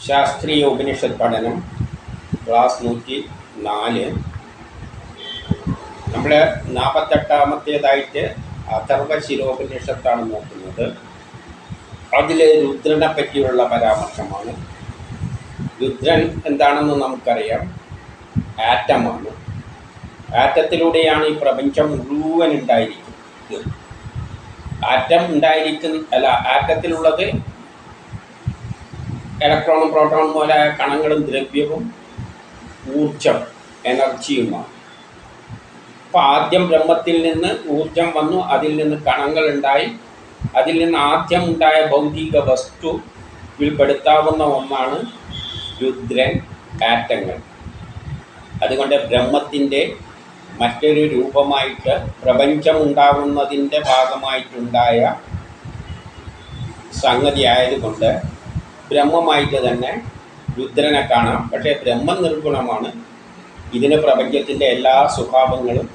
ശാസ്ത്രീയ ഉപനിഷത്ത് പഠനം ക്ലാസ് നൂറ്റി നാല്. നമ്മൾ നാൽപ്പത്തെട്ടാമത്തേതായിട്ട് അഥർവ ശിരോപനിഷത്താണ് നോക്കുന്നത്. അതിൽ രുദ്രനെ പറ്റിയുള്ള പരാമർശമാണ്. രുദ്രൻ എന്താണെന്ന് നമുക്കറിയാം. ആറ്റമാണ്. ആറ്റത്തിലൂടെയാണ് ഈ പ്രപഞ്ചം മുഴുവൻ ഉണ്ടായിരിക്കുന്നത്. ആറ്റം ഉണ്ടായിരിക്കുന്ന അല്ല ആറ്റത്തിലുള്ളത് ഇലക്ട്രോണും പ്രോട്ടോണും പോലായ കണങ്ങളും ദ്രവ്യവും ഊർജം എനർജിയുമാണ്. അപ്പോൾ ആദ്യം ബ്രഹ്മത്തിൽ നിന്ന് ഊർജം വന്നു അതിൽ നിന്ന് കണങ്ങൾ ഉണ്ടായി. അതിൽ നിന്ന് ആദ്യം ഉണ്ടായ ഭൗതിക വസ്തു ഉൾപ്പെടുത്താവുന്ന ഒന്നാണ് രുദ്രൻ ആറ്റങ്ങൾ അതുകൊണ്ട് ബ്രഹ്മത്തിന്റെ മറ്റൊരു രൂപമായിട്ട് പ്രപഞ്ചം ഉണ്ടാകുന്നതിന്റെ ഭാഗമായിട്ടുണ്ടായ സംഗതി ആയതുകൊണ്ട് ബ്രഹ്മമായിട്ട് തന്നെ രുദ്രനെ കാണാം. പക്ഷേ ബ്രഹ്മം നിർഗുണമാണ്. ഇതിന് പ്രപഞ്ചത്തിന്റെ എല്ലാ സ്വഭാവങ്ങളും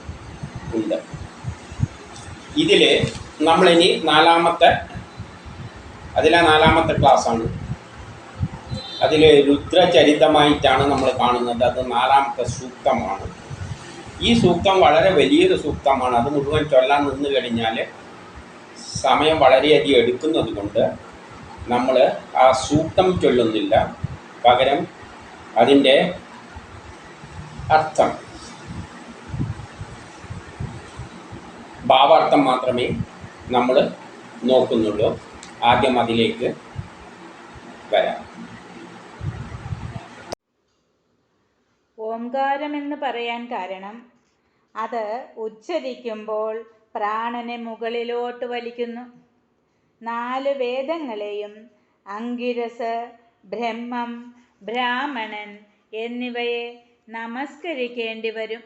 ഉണ്ട്. ഇതിൽ നമ്മളിനി നാലാമത്തെ അതിലെ നാലാമത്തെ ക്ലാസ്സാണ്. അതിൽ രുദ്രചരിതമായിട്ടാണ് നമ്മൾ കാണുന്നത്. അത് നാലാമത്തെ സൂക്തമാണ്. ഈ സൂക്തം വളരെ വലിയൊരു സൂക്തമാണ്. അത് മുഴുവൻ ചൊല്ലാൻ നിന്ന് കഴിഞ്ഞാൽ സമയം വളരെയധികം എടുക്കുന്നത് കൊണ്ട് നമ്മൾ ആ സൂക്തം ചൊല്ലുന്നില്ല. പകരം അതിന്റെ അർത്ഥം. ഭാവാർത്ഥം മാത്രമേ നമ്മൾ നോക്കുന്നുള്ളൂ. ആദ്യം അതിലേക്ക് വരാം. ഓംകാരം എന്ന് പറയാൻ കാരണം അത് ഉച്ചരിക്കുമ്പോൾ പ്രാണനെ മുകളിലോട്ട് വലിക്കുന്നു. നാല് വേദങ്ങളെയും അങ്കിരസ് ബ്രഹ്മം ബ്രാഹ്മണൻ എന്നിവയെ നമസ്കരിക്കേണ്ടി വരും.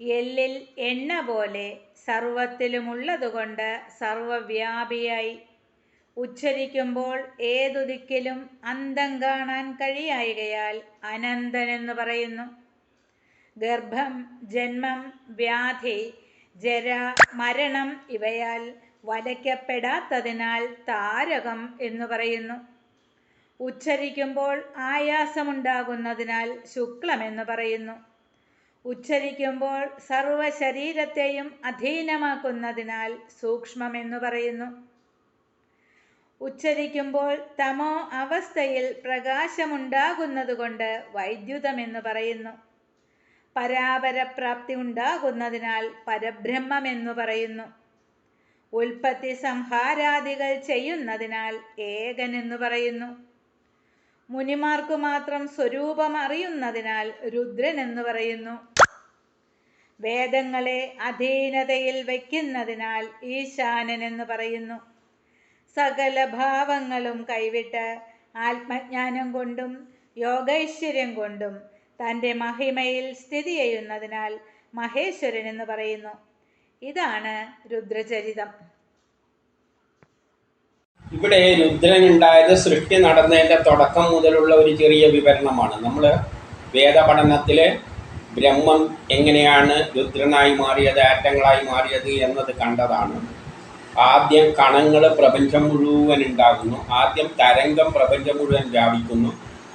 എല്ലിൽ എണ്ണ പോലെ സർവത്തിലുമുള്ളതുകൊണ്ട് സർവവ്യാപിയായി. ഉച്ചരിക്കുമ്പോൾ ഏതു ദിക്കിലും അന്തം കാണാൻ കഴിയായികയാൽ അനന്തൻ എന്ന് പറയുന്നു. ഗർഭം ജന്മം വ്യാധി ജര മരണം ഇവയാൽ വലയ്ക്കപ്പെടാത്തതിനാൽ താരകം എന്ന് പറയുന്നു. ഉച്ചരിക്കുമ്പോൾ ആയാസമുണ്ടാകുന്നതിനാൽ ശുക്ലമെന്ന് പറയുന്നു. ഉച്ചരിക്കുമ്പോൾ സർവ ശരീരത്തെയും അധീനമാക്കുന്നതിനാൽ സൂക്ഷ്മമെന്ന് പറയുന്നു. ഉച്ചരിക്കുമ്പോൾ തമോ അവസ്ഥയിൽ പ്രകാശമുണ്ടാകുന്നതുകൊണ്ട് വൈദ്യുതമെന്ന് പറയുന്നു. പരാപരപ്രാപ്തി ഉണ്ടാകുന്നതിനാൽ പരബ്രഹ്മമെന്നു പറയുന്നു. ഉൽപ്പത്തി സംഹാരാദികൾ ചെയ്യുന്നതിനാൽ ഏകൻ എന്ന് പറയുന്നു. മുനിമാർക്കു മാത്രം സ്വരൂപം അറിയുന്നതിനാൽ രുദ്രൻ എന്ന് പറയുന്നു. വേദങ്ങളെ അധീനതയിൽ വയ്ക്കുന്നതിനാൽ ഈശാനൻ എന്ന് പറയുന്നു. സകല ഭാവങ്ങളും കൈവിട്ട് ആത്മജ്ഞാനം കൊണ്ടും യോഗൈശ്വര്യം കൊണ്ടും തന്റെ മഹിമയിൽ സ്ഥിതി ചെയ്യുന്നതിനാൽ മഹേശ്വരൻ എന്ന് പറയുന്നു. ഇതാണ് രുദ്രചരിതം. ഇവിടെ രുദ്രൻ ഉണ്ടായത് സൃഷ്ടി നടന്നതിന്റെ തുടക്കം മുതലുള്ള ഒരു ചെറിയ വിവരണമാണ്. നമ്മൾ വേദപഠനത്തിലെ ബ്രഹ്മം എങ്ങനെയാണ് രുദ്രനായി മാറിയത് ആറ്റങ്ങളായി മാറിയത് എന്നത് കണ്ടതാണ്. ആദ്യം കണങ്ങൾ പ്രപഞ്ചം മുഴുവൻ ഉണ്ടാകുന്നു. ആദ്യം തരംഗം പ്രപഞ്ചം മുഴുവൻ വ്യാപിക്കുന്നു.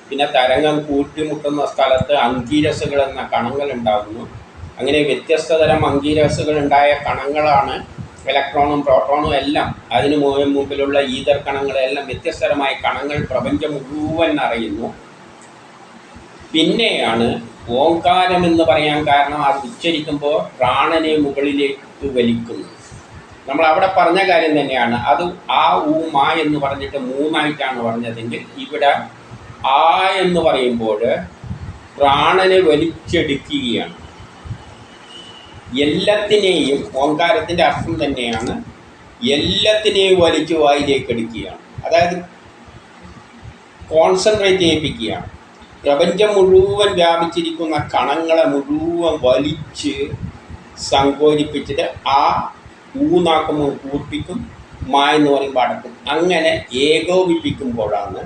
പിന്നെ തരംഗം കൂട്ടിമുട്ടുന്ന സ്ഥലത്ത് അങ്കീരസുകൾ എന്ന കണങ്ങൾ ഉണ്ടാകുന്നു. അങ്ങനെ വ്യത്യസ്ത തരം അങ്കീരസുകൾ ഉണ്ടായ കണങ്ങളാണ് ഇലക്ട്രോണും പ്രോട്ടോണും എല്ലാം. അതിനു മുമ്പിലുള്ള ഈതർ കണങ്ങളെല്ലാം വ്യത്യസ്തരമായ കണങ്ങൾ പ്രപഞ്ചം മുഴുവൻ അറിയുന്നു. പിന്നെയാണ് ഓങ്കാരം എന്ന് പറയാൻ കാരണം അത് ഉച്ചരിക്കുമ്പോൾ പ്രാണനെ മുകളിലേക്ക് വലിക്കുന്നു. നമ്മൾ അവിടെ പറഞ്ഞ കാര്യം തന്നെയാണ്. അത് ആ ഊ മാ എന്ന് പറഞ്ഞിട്ട് മൂന്നായിട്ടാണ് പറഞ്ഞതെങ്കിൽ ഇവിടെ ആ എന്ന് പറയുമ്പോൾ പ്രാണനെ വലിച്ചെടുക്കുകയാണ്. എല്ലാത്തിനെയും ഓങ്കാരത്തിന്റെ അർത്ഥം തന്നെയാണ് എല്ലാത്തിനെയും വലിച്ചു വായിലേക്ക് എടുക്കുകയാണ്. അതായത് കോൺസെൻട്രേറ്റ് ചെയ്യിപ്പിക്കുകയാണ്. പ്രപഞ്ചം മുഴുവൻ വ്യാപിച്ചിരിക്കുന്ന കണങ്ങളെ മുഴുവൻ വലിച്ച് സങ്കോചിപ്പിച്ചിട്ട് ആ ഊന്നാക്കുമ്പോൾ കൂർപ്പിക്കും മായെന്ന് പറയുമ്പോൾ അടക്കും അങ്ങനെ ഏകോപിപ്പിക്കുമ്പോഴാണ്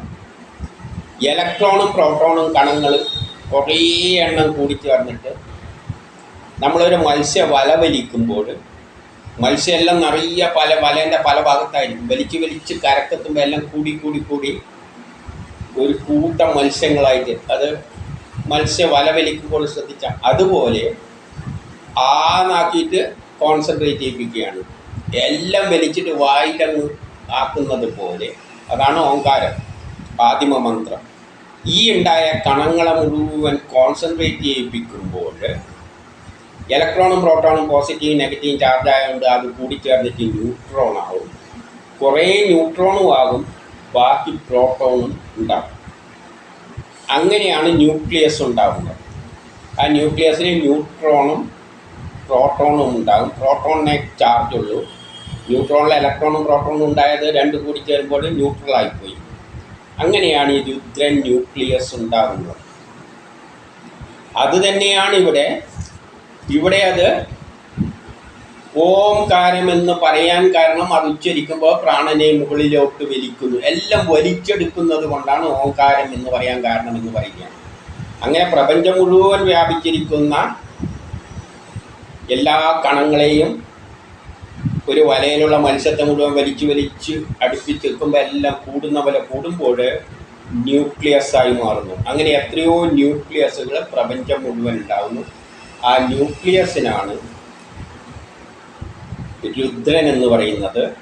ഇലക്ട്രോണും പ്രോട്ടോണും കണങ്ങൾ കുറേ എണ്ണം കൂടിച്ചേർന്നിട്ട് നമ്മളൊരു മത്സ്യ വല വലിക്കുമ്പോൾ മത്സ്യമെല്ലാം നിറയെ പല വലേന്റെ പല ഭാഗത്തായിരിക്കും. വലിച്ച് വലിച്ച് കരക്കെത്തുമ്പോൾ എല്ലാം കൂടി കൂടി കൂടി ഒരു കൂട്ടം മത്സ്യങ്ങളായിട്ട് അത് മത്സ്യ വല വലിക്കുമ്പോൾ ശ്രദ്ധിച്ച അതുപോലെ ആന്നാക്കിയിട്ട് കോൺസെൻട്രേറ്റ് ചെയ്യിപ്പിക്കുകയാണ്. എല്ലാം വലിച്ചിട്ട് വായിലങ്ങ് ആക്കുന്നത് പോലെ അതാണ് ഓങ്കാരം ആദിമ മന്ത്രം. ഈ ഉണ്ടായ കണങ്ങളെ മുഴുവൻ കോൺസെൻട്രേറ്റ് ചെയ്യിപ്പിക്കുമ്പോൾ ഇലക്ട്രോണും പ്രോട്ടോണും പോസിറ്റീവ് നെഗറ്റീവ് ചാർജ് ആയതുകൊണ്ട് അത് കൂടിച്ചേർന്നിട്ട് ന്യൂട്രോൺ ആവും. കുറേ ന്യൂട്രോണും ആകും ബാക്കി പ്രോട്ടോണും ഉണ്ടാകും അങ്ങനെയാണ് ന്യൂക്ലിയസ് ഉണ്ടാകുന്നത് ആ ന്യൂക്ലിയസിന് ന്യൂട്രോണും പ്രോട്ടോണും ഉണ്ടാകും. പ്രോട്ടോണിനെ ചാർജ് ഉള്ളൂ. ന്യൂട്രോണിൽ ഇലക്ട്രോണും പ്രോട്ടോണും ഉണ്ടായത് രണ്ടും കൂടി ചേരുമ്പോൾ ന്യൂട്രലായിപ്പോയി അങ്ങനെയാണ് ഈ രുദ്രൻ ന്യൂക്ലിയസ് ഉണ്ടാകുന്നത്. അതുതന്നെയാണ് ഇവിടെ ഇവിടെ അത് ഓംകാരം എന്ന് പറയാൻ കാരണം അത് ഉച്ചരിക്കുമ്പോൾ പ്രാണനെ മുകളിലോട്ട് വലിക്കുന്നു. എല്ലാം വലിച്ചെടുക്കുന്നത് കൊണ്ടാണ് ഓംകാരം എന്ന് പറയാൻ കാരണം എന്ന് പറയുകയാണ് അങ്ങനെ പ്രപഞ്ചം മുഴുവൻ വ്യാപിച്ചിരിക്കുന്ന എല്ലാ കണങ്ങളെയും ഒരു വലയിലുള്ള മത്സ്യത്തെ മുഴുവൻ വലിച്ചു വലിച്ച് അടുപ്പിച്ചെടുക്കുമ്പോൾ എല്ലാം കൂടുന്ന പോലെ കൂടുമ്പോൾ ന്യൂക്ലിയസ് ആയി മാറുന്നു. അങ്ങനെ എത്രയോ ന്യൂക്ലിയസുകൾ പ്രപഞ്ചം മുഴുവൻ ഉണ്ടാകുന്നു ആ ന്യൂക്ലിയസിനാണ് രുദ്രൻ എന്ന് പറയുന്നത്.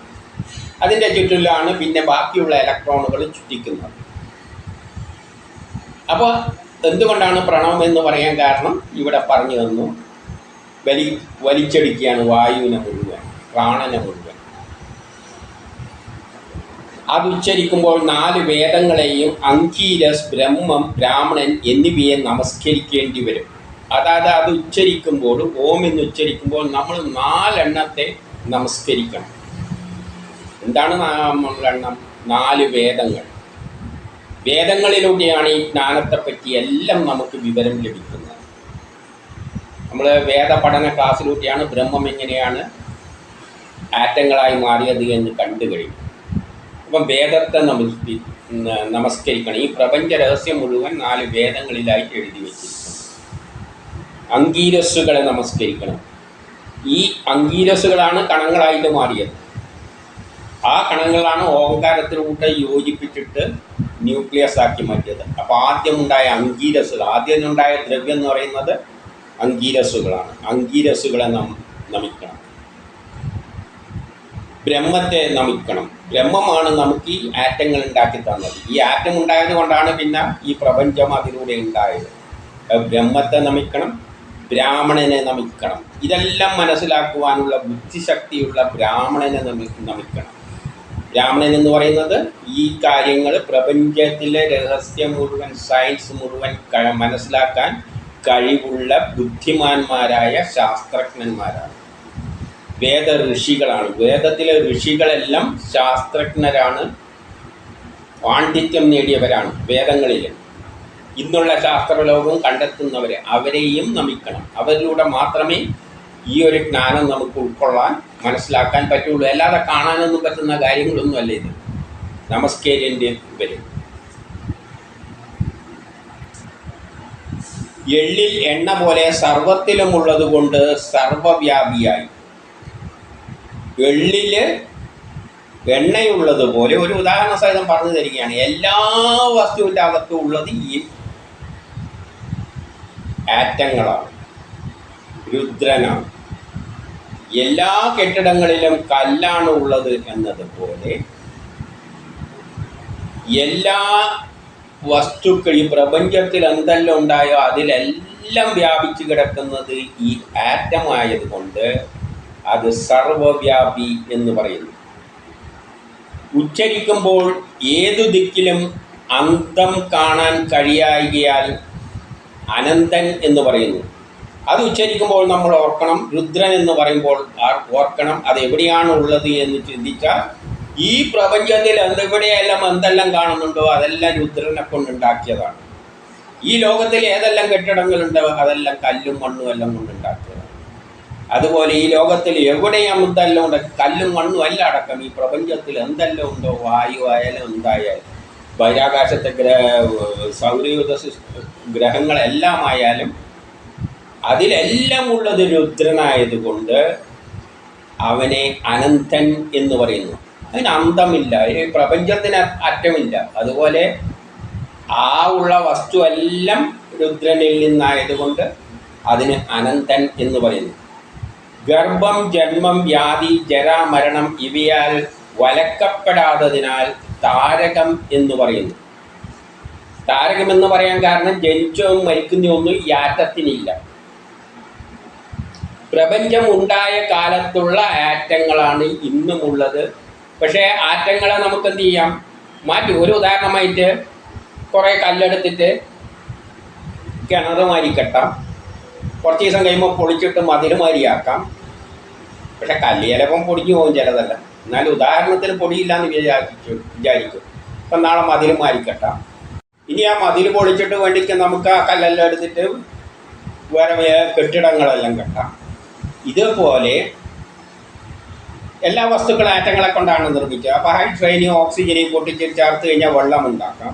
അതിന്റെ ചുറ്റിലാണ് പിന്നെ ബാക്കിയുള്ള ഇലക്ട്രോണുകൾ ചുറ്റിക്കുന്നത്. അപ്പോൾ എന്തുകൊണ്ടാണ് പ്രണവം എന്ന് പറയാൻ കാരണം? ഇവിടെ പറഞ്ഞു തന്നു. വലി വലിച്ചടിക്കുകയാണ് വായുവിനെ മുഴുവൻ പ്രാണനെ മുഴുവൻ. അത് ഉച്ചരിക്കുമ്പോൾ നാല് വേദങ്ങളെയും അങ്കീരസ് ബ്രഹ്മം ബ്രാഹ്മണൻ എന്നിവയെ നമസ്കരിക്കേണ്ടി വരും. അതായത് അത് ഉച്ചരിക്കുമ്പോൾ ഓം എന്ന് ഉച്ചരിക്കുമ്പോൾ നമ്മൾ നാലെണ്ണത്തെ നമസ്കരിക്കണം. എന്താണ് നാലെണ്ണം? നാല് വേദങ്ങൾ. വേദങ്ങളിലൂടെയാണ് ഈ ജ്ഞാനത്തെപ്പറ്റി എല്ലാം നമുക്ക് വിവരം ലഭിക്കുന്നത്. നമ്മൾ വേദപഠന ക്ലാസ്സിലൂടെയാണ് ബ്രഹ്മം എങ്ങനെയാണ് ആറ്റങ്ങളായി മാറിയത് എന്ന് കണ്ടു കഴിഞ്ഞു. അപ്പം വേദത്തെ നമസ്കരി നമസ്കരിക്കണം. ഈ പ്രപഞ്ച രഹസ്യം മുഴുവൻ നാല് വേദങ്ങളിലായിട്ട് എഴുതി വെച്ചിരിക്കുന്നു. അങ്കീരസ്സുകളെ നമസ്കരിക്കണം. ഈ അങ്കീരസുകളാണ് കണങ്ങളായിട്ട് മാറിയത്. ആ കണങ്ങളാണ് ഓങ്കാരത്തിലൂടെ യോജിപ്പിച്ചിട്ട് ന്യൂക്ലിയസ് ആക്കി മാറ്റിയത്. അപ്പോൾ ആദ്യം ഉണ്ടായ അങ്കീരസ്സുകൾ ആദ്യം ഉണ്ടായ ദ്രവ്യം എന്ന് പറയുന്നത് അങ്കീരസുകളാണ് അങ്കീരസുകളെ നം നമിക്കണം. ബ്രഹ്മത്തെ നമിക്കണം. ബ്രഹ്മമാണ് നമുക്ക് ഈ ആറ്റങ്ങൾ ഉണ്ടാക്കി തന്നത്. ഈ ആറ്റം ഉണ്ടായത് കൊണ്ടാണ് പിന്നെ ഈ പ്രപഞ്ചം അതിലൂടെ ഉണ്ടായത്. ബ്രഹ്മത്തെ നമിക്കണം ബ്രാഹ്മണനെ നമിക്കണം. ഇതെല്ലാം മനസ്സിലാക്കുവാനുള്ള ബുദ്ധിശക്തിയുള്ള ബ്രാഹ്മണനെ നമി നമിക്കണം. ബ്രാഹ്മണൻ എന്ന് പറയുന്നത് ഈ കാര്യങ്ങൾ പ്രപഞ്ചത്തിലെ രഹസ്യം മുഴുവൻ സയൻസ് മുഴുവൻ മനസ്സിലാക്കാൻ കഴിവുള്ള ബുദ്ധിമാന്മാരായ ശാസ്ത്രജ്ഞന്മാരാണ്. വേദ ഋഷികളാണ്. വേദത്തിലെ ഋഷികളെല്ലാം ശാസ്ത്രജ്ഞരാണ്. പാണ്ഡിത്യം നേടിയവരാണ് വേദങ്ങളിൽ ഇന്നുള്ള ശാസ്ത്രലോകം കണ്ടെത്തുന്നവരെ അവരെയും നമിക്കണം. അവരിലൂടെ മാത്രമേ ഈ ഒരു ജ്ഞാനം നമുക്ക് ഉൾക്കൊള്ളാൻ മനസ്സിലാക്കാൻ പറ്റുള്ളൂ. അല്ലാതെ കാണാനൊന്നും പറ്റുന്ന കാര്യങ്ങളൊന്നും അല്ല ഇത്. നമസ്കേരിന്റെ വരും എള്ളിൽ എണ്ണ പോലെ സർവത്തിലുമുള്ളത് കൊണ്ട് സർവവ്യാപിയായി. എള്ളിൽ എണ്ണയുള്ളത് പോലെ ഒരു ഉദാഹരണ സഹിതം പറഞ്ഞു തരികയാണ്. എല്ലാ വസ്തുവിന്റെ അകത്തും ഉള്ളത് ഈ ആറ്റങ്ങളാണ്. രുദ്രനാണ്. എല്ലാ കെട്ടിടങ്ങളിലും കല്ലാണ് ഉള്ളത് എന്നതുപോലെ എല്ലാ വസ്തുക്കൾ ഈ പ്രപഞ്ചത്തിൽ എന്തെല്ലാം ഉണ്ടായോ അതിലെല്ലാം വ്യാപിച്ചു കിടക്കുന്നത് ഈ ആറ്റം ആയതുകൊണ്ട് അത് സർവവ്യാപി എന്ന് പറയുന്നു. ഉച്ചരിക്കുമ്പോൾ ഏതു ദിക്കിലും അന്തം കാണാൻ കഴിയായികയാൽ അനന്തൻ എന്ന് പറയുന്നു. അത് ഉച്ചരിക്കുമ്പോൾ നമ്മൾ ഓർക്കണം. രുദ്രൻ എന്ന് പറയുമ്പോൾ ഓർക്കണം. അത് എവിടെയാണ് ഉള്ളത് എന്ന് ചിന്തിച്ചാൽ ഈ പ്രപഞ്ചത്തിൽ എന്തെവിടെയെല്ലാം എന്തെല്ലാം കാണുന്നുണ്ടോ അതെല്ലാം രുദ്രനെ കൊണ്ടുണ്ടാക്കിയതാണ്. ഈ ലോകത്തിൽ ഏതെല്ലാം കെട്ടിടങ്ങളുണ്ടോ അതെല്ലാം കല്ലും മണ്ണും എല്ലാം കൊണ്ടുണ്ടാക്കിയതാണ്. അതുപോലെ ഈ ലോകത്തിൽ എവിടെയും എന്തെല്ലാം ഉണ്ട്? കല്ലും മണ്ണും എല്ലാം അടക്കം. ഈ പ്രപഞ്ചത്തിൽ എന്തെല്ലാം ഉണ്ടോ? വായു ആയാലും എന്തായാലും. ബഹിരാകാശത്തെ ഗ്രഹ സൗരയൂഥ ഗ്രഹങ്ങളെല്ലാമായാലും അതിലെല്ലാം ഉള്ളത് രുദ്രനായതുകൊണ്ട് അവനെ അനന്തൻ എന്ന് പറയുന്നു. അതിന് അന്തമില്ല. ഈ പ്രപഞ്ചത്തിന് അറ്റമില്ല. അതുപോലെ ആ ഉള്ള വസ്തു എല്ലാം രുദ്രനിൽ നിന്നായതുകൊണ്ട് അതിന് അനന്തൻ എന്ന് പറയുന്നു. ഗർഭം ജന്മം വ്യാധി ജരാമരണം ഇവയാൽ വലക്കപ്പെടാത്തതിനാൽ താരകം എന്ന് പറയുന്നു. താരകം എന്ന് പറയാൻ കാരണം ജനിച്ചവും മരിക്കുന്നൊന്നും ഈ ആറ്റത്തിനില്ല പ്രപഞ്ചം ഉണ്ടായ കാലത്തുള്ള ആറ്റങ്ങളാണ് ഇന്നുമുള്ളത്. പക്ഷേ ആറ്റങ്ങളെ നമുക്ക് എന്ത് ചെയ്യാം? മാറ്റി ഒരു ഉദാഹരണമായിട്ട് കുറേ കല്ലെടുത്തിട്ട് കിണറ് മാരി കെട്ടാം. കുറച്ച് ദിവസം കഴിയുമ്പോൾ പൊളിച്ചിട്ട് മതിൽ മാരിയാക്കാം. പക്ഷെ കല്ല് ചിലപ്പം പൊടിഞ്ഞു പോകും ചിലതല്ല. എന്നാൽ ഉദാഹരണത്തിന് പൊടിയില്ല എന്ന് വിചാരിച്ചു വിചാരിക്കും. അപ്പം നാളെ മതിൽ മാരിക്കട്ടാം ഇനി ആ മതിൽ പൊളിച്ചിട്ട് വേണ്ടിക്ക് നമുക്ക് ആ കല്ലെല്ലാം എടുത്തിട്ട് വേറെ കെട്ടിടങ്ങളെല്ലാം കെട്ടാം. ഇതുപോലെ എല്ലാ വസ്തുക്കളും ആറ്റങ്ങളെ കൊണ്ടാണ് നിർമ്മിക്കുക. അപ്പോൾ ഹൈഡ്രജനും ഓക്സിജനെയും പൊട്ടിച്ച് ചേർത്ത് കഴിഞ്ഞാൽ വെള്ളം ഉണ്ടാക്കാം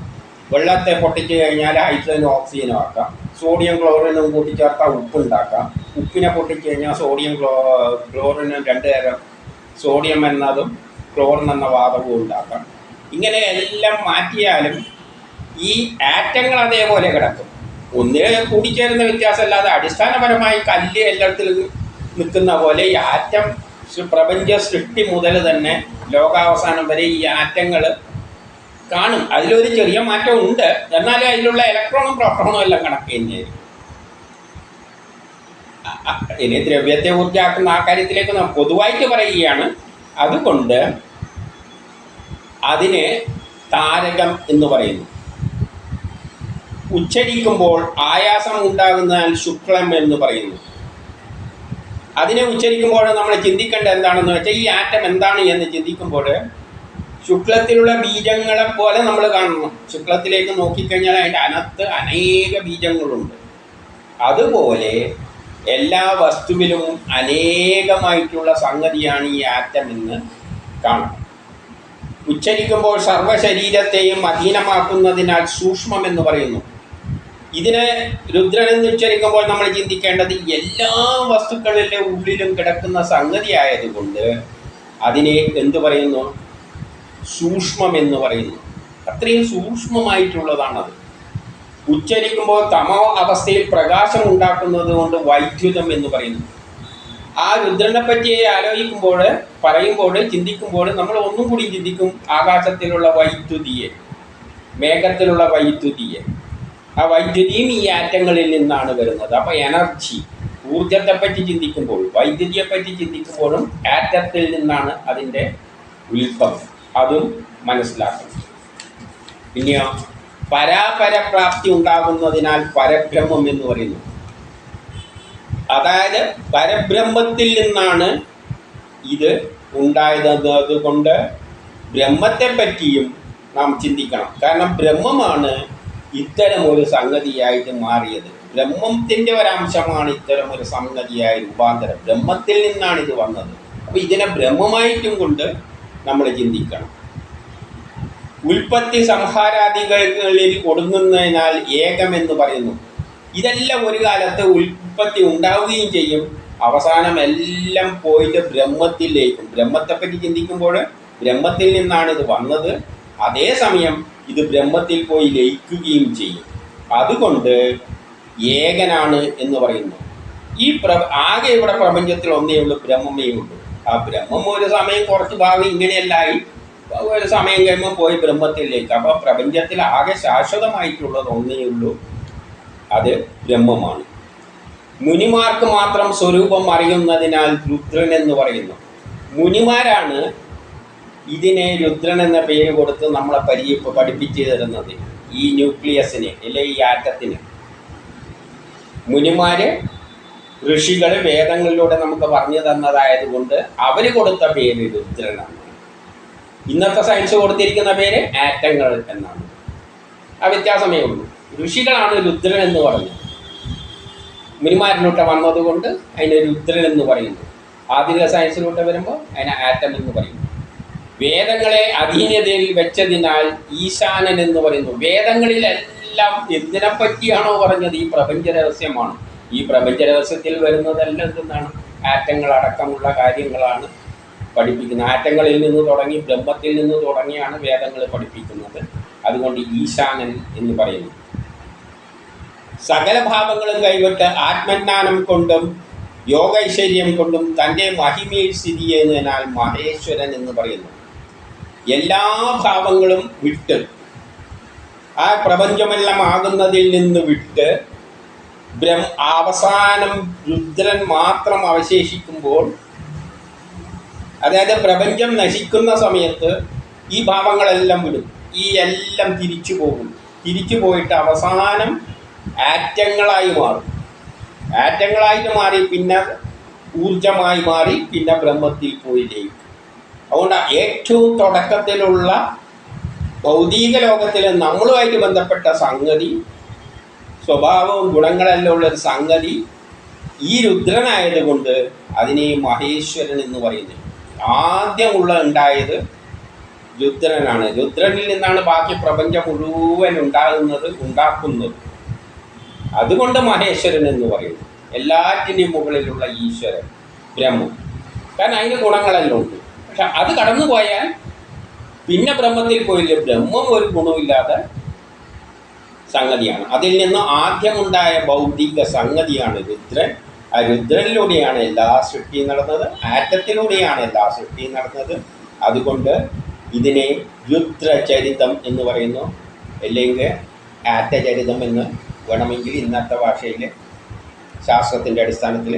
വെള്ളത്തെ പൊട്ടിച്ച് കഴിഞ്ഞാൽ ഹൈഡ്രജനും ഓക്സിജനും ആക്കാം. സോഡിയം ക്ലോറിനും കൂട്ടിച്ചേർത്താൽ ഉപ്പുണ്ടാക്കാം. ഉപ്പിനെ പൊട്ടിച്ച് കഴിഞ്ഞാൽ സോഡിയം ക്ലോ ക്ലോറിനും രണ്ട് സോഡിയം എന്നതും ക്ലോറിൻ എന്ന വാതകവും ഉണ്ടാക്കാം. ഇങ്ങനെ എല്ലാം മാറ്റിയാലും ഈ ആറ്റങ്ങൾ അതേപോലെ കിടക്കും. ഒന്നിന് കൂടിച്ചേരുന്ന വ്യത്യാസമല്ലാതെ അടിസ്ഥാനപരമായി കല്ല് എല്ലായിടത്തിലും നിൽക്കുന്ന പോലെ ഈ ആറ്റം പ്രപഞ്ച സൃഷ്ടി മുതൽ തന്നെ ലോകാവസാനം വരെ ഈ ആറ്റങ്ങൾ കാണും. അതിലൊരു ചെറിയ മാറ്റം ഉണ്ട് എന്നാലും അതിലുള്ള ഇലക്ട്രോണും പ്രോട്ടോണും എല്ലാം കണക്ക് തന്നെയായിരിക്കും ഇനി ദ്രവ്യത്തെ ഊർജാക്കുന്ന ആ കാര്യത്തിലേക്ക് നാം പൊതുവായിട്ട് പറയുകയാണ്. അതുകൊണ്ട് അതിനെ താരകം എന്ന് പറയുന്നു. ഉച്ചരിക്കുമ്പോൾ ആയാസം ഉണ്ടാകുന്നതിനാൽ ശുക്ലം എന്ന് പറയുന്നു. അതിനെ ഉച്ചരിക്കുമ്പോൾ നമ്മൾ ചിന്തിക്കേണ്ട എന്താണെന്ന് വെച്ചാൽ ഈ ആറ്റം എന്താണ് എന്ന് ചിന്തിക്കുമ്പോൾ ശുക്ലത്തിലുള്ള ബീജങ്ങളെ പോലെ നമ്മൾ കാണണം ശുക്ലത്തിലേക്ക് നോക്കിക്കഴിഞ്ഞാൽ അതിന്റെ അനത്ത് അനേക ബീജങ്ങളുണ്ട്. അതുപോലെ എല്ലാ വസ്തുവിലും അനേകമായിട്ടുള്ള സംഗതിയാണ് ഈ ആറ്റം എന്ന് കാണാം. ഉച്ചരിക്കുമ്പോൾ സർവശരീരത്തെയും അധീനമാക്കുന്നതിനാൽ സൂക്ഷ്മം എന്ന് പറയുന്നു. ഇതിനെ രുദ്രൻ എന്ന് ഉച്ചരിക്കുമ്പോൾ നമ്മൾ ചിന്തിക്കേണ്ടത് എല്ലാ വസ്തുക്കളിലെ ഉള്ളിലും കിടക്കുന്ന സംഗതി ആയതുകൊണ്ട് അതിനെ എന്തു പറയുന്നു? സൂക്ഷ്മം എന്ന് പറയുന്നു. അത്രയും സൂക്ഷ്മമായിട്ടുള്ളതാണത്. ഉച്ചരിക്കുമ്പോൾ തമോ അവസ്ഥയിൽ പ്രകാശം ഉണ്ടാക്കുന്നത് കൊണ്ട് വൈദ്യുതം എന്ന് പറയുന്നു. ആ രുദ്രനെ പറ്റിയെ ആലോചിക്കുമ്പോൾ പറയുമ്പോൾ ചിന്തിക്കുമ്പോൾ നമ്മൾ ഒന്നും കൂടി ചിന്തിക്കും ആകാശത്തിലുള്ള വൈദ്യുതിയെ മേഘത്തിലുള്ള വൈദ്യുതിയെ. ആ വൈദ്യുതിയും ഈ ആറ്റങ്ങളിൽ നിന്നാണ് വരുന്നത്. അപ്പോൾ എനർജി ഊർജത്തെപ്പറ്റി ചിന്തിക്കുമ്പോൾ വൈദ്യുതിയെപ്പറ്റി ചിന്തിക്കുമ്പോഴും ആറ്റത്തിൽ നിന്നാണ് അതിന്റെ ഉത്ഭവം അതും മനസ്സിലാക്കണം പിന്നെയോ പരാപരപ്രാപ്തി ഉണ്ടാകുന്നതിനാൽ പരബ്രഹ്മം എന്ന് പറയുന്നു. അതായത് പരബ്രഹ്മത്തിൽ നിന്നാണ് ഇത് ഉണ്ടായത്. അതുകൊണ്ട് ബ്രഹ്മത്തെ പറ്റിയും നാം ചിന്തിക്കണം. കാരണം ബ്രഹ്മമാണ് ഇത്തരം ഒരു സംഗതിയായിട്ട് മാറിയത്. ബ്രഹ്മത്തിന്റെ ഒരംശമാണ് ഇത്തരം ഒരു സംഗതിയായ രൂപാന്തരം. ബ്രഹ്മത്തിൽ നിന്നാണ് ഇത് വന്നത്. അപ്പോൾ ഇതിനെ ബ്രഹ്മമായിട്ടും കൊണ്ട് നമ്മൾ ചിന്തിക്കണം. ഉൽപ്പത്തി സംഹാരാദികളിൽ ഒടുങ്ങുന്നതിനാൽ ഏകമെന്ന് പറയുന്നു. ഇതെല്ലാം ഒരു കാലത്ത് ഉൽപ്പത്തി ഉണ്ടാവുകയും ചെയ്യും. അവസാനം എല്ലാം പോയിട്ട് ബ്രഹ്മത്തിലേക്കും ബ്രഹ്മത്തെപ്പറ്റി ചിന്തിക്കുമ്പോൾ ബ്രഹ്മത്തിൽ നിന്നാണ് ഇത് വന്നത്. അതേസമയം ഇത് ബ്രഹ്മത്തിൽ പോയി ലയിക്കുകയും ചെയ്യും. അതുകൊണ്ട് ഏകനാണ് എന്ന് പറയുന്നു. ഈ പ്ര ആകെ ഇവിടെ പ്രപഞ്ചത്തിൽ ഒന്നേ ഉള്ളൂ ബ്രഹ്മമേ ഉള്ളൂ. ആ ബ്രഹ്മം ഒരു സമയം കുറച്ച് ഭാഗം ഇങ്ങനെയല്ലായി. ഒരു സമയം കഴിയുമ്പോൾ പോയി ബ്രഹ്മത്തിലേക്ക്. അപ്പോൾ പ്രപഞ്ചത്തിൽ ആകെ ശാശ്വതമായിട്ടുള്ളത് ഒന്നേ ഉള്ളൂ. അത് ബ്രഹ്മമാണ്. മുനിമാർക്ക് മാത്രം സ്വരൂപം അറിയുന്നതിനാൽ രുദ്രൻ എന്ന് പറയുന്നു. മുനിമാരാണ് ഇതിനെ രുദ്രൻ എന്ന പേര് കൊടുത്ത് നമ്മളെ പരി പഠിപ്പിച്ചു തരുന്നത്. ഈ ന്യൂക്ലിയസിന് അല്ലെ ഈ ആറ്റത്തിന്. മുനിമാര് ഋഷികൾ വേദങ്ങളിലൂടെ നമുക്ക് പറഞ്ഞു തന്നതായതുകൊണ്ട് അവർ കൊടുത്ത പേര് രുദ്രനാണ്. ഇന്നത്തെ സയൻസ് കൊടുത്തിരിക്കുന്ന പേര് ആറ്റങ്ങൾ എന്നാണ്. ആ വ്യത്യാസമേ ഉള്ളൂ. ഋഷികളാണ് രുദ്രൻ എന്ന് പറഞ്ഞത് മുനിമാരിലൂടെ വന്നതുകൊണ്ട് അതിനെ രുദ്രൻ എന്ന് പറയുന്നു. ആധുനിക സയൻസിലൂട്ട് വരുമ്പോൾ അതിനെ ആറ്റം എന്ന് പറയുന്നു. വേദങ്ങളെ അധീനതയിൽ വെച്ചതിനാൽ ഈശാനൻ എന്ന് പറയുന്നു. വേദങ്ങളിലെല്ലാം എന്തിനെ പറ്റിയാണോ പറഞ്ഞത്? ഈ പ്രപഞ്ച രഹസ്യമാണ്. ഈ പ്രപഞ്ച രഹസ്യത്തിൽ വരുന്നതെല്ലാം എന്താണ് ആറ്റങ്ങൾ അടക്കമുള്ള കാര്യങ്ങളാണ് പഠിപ്പിക്കുന്നത്. ആറ്റങ്ങളിൽ നിന്ന് തുടങ്ങി ബ്രഹ്മത്തിൽ നിന്ന് തുടങ്ങിയാണ് വേദങ്ങൾ പഠിപ്പിക്കുന്നത്. അതുകൊണ്ട് ഈശാനൻ എന്ന് പറയുന്നു. സകല ഭാവങ്ങളും കൈവിട്ട് ആത്മജ്ഞാനം കൊണ്ടും യോഗൈശ്വര്യം കൊണ്ടും തന്റെ മഹിമയിൽ സ്ഥിതി ചെയ്യുന്നതിനാൽ മഹേശ്വരൻ എന്ന് പറയുന്നു. എല്ലാ ഭാവങ്ങളും വിട്ട് ആ പ്രപഞ്ചമെല്ലാം ആകുന്നതിൽ നിന്ന് വിട്ട് ബ്രഹ്മ അവസാനം രുദ്രൻ മാത്രം അവശേഷിക്കുമ്പോൾ അതായത് പ്രപഞ്ചം നശിക്കുന്ന സമയത്ത് ഈ ഭാവങ്ങളെല്ലാം വിടും. ഈ എല്ലാം തിരിച്ചു പോകും. തിരിച്ചു പോയിട്ട് അവസാനം ആറ്റങ്ങളായി മാറും. ആറ്റങ്ങളായിട്ട് മാറി പിന്നെ ഊർജമായി മാറി പിന്നെ ബ്രഹ്മത്തിൽ പോയി ലയിക്കും. അതുകൊണ്ട് ഏറ്റവും തുടക്കത്തിലുള്ള ഭൗതിക ലോകത്തിൽ നമ്മളുമായിട്ട് ബന്ധപ്പെട്ട സംഗതി സ്വഭാവവും ഗുണങ്ങളെല്ലാം ഉള്ളൊരു സംഗതി ഈ രുദ്രനായതുകൊണ്ട് അതിനെ മഹേശ്വരൻ എന്ന് പറയുന്നത് ആദ്യമുള്ള ഉണ്ടായത് രുദ്രനാണ്. രുദ്രനിൽ നിന്നാണ് ബാക്കി പ്രപഞ്ചം മുഴുവൻ ഉണ്ടാകുന്നത് ഉണ്ടാക്കുന്നത്. അതുകൊണ്ട് മഹേശ്വരൻ എന്ന് പറയുന്നു. എല്ലാറ്റിന്റെയും മുകളിലുള്ള ഈശ്വരൻ ബ്രഹ്മം. കാരണം അതിന് ഗുണങ്ങളെല്ലാം ഉണ്ട്. പക്ഷെ അത് കടന്നു പോയാൽ പിന്നെ ബ്രഹ്മത്തിൽ പോയില്ല? ബ്രഹ്മം ഒരു ഗുണമില്ലാതെ സംഗതിയാണ്. അതിൽ നിന്ന് ആദ്യമുണ്ടായ ഭൗതിക സംഗതിയാണ് രുദ്രൻ. ആ രുദ്രനിലൂടെയാണ് എല്ലാ സൃഷ്ടിയും നടന്നത് ആറ്റത്തിലൂടെയാണ് എല്ലാ സൃഷ്ടിയും നടന്നത്. അതുകൊണ്ട് ഇതിനെ രുദ്രചരിതം എന്ന് പറയുന്നു. അല്ലെങ്കിൽ ആറ്റചരിതം എന്ന് വേണമെങ്കിൽ ഇന്നത്തെ ഭാഷയിൽ ശാസ്ത്രത്തിന്റെ അടിസ്ഥാനത്തിൽ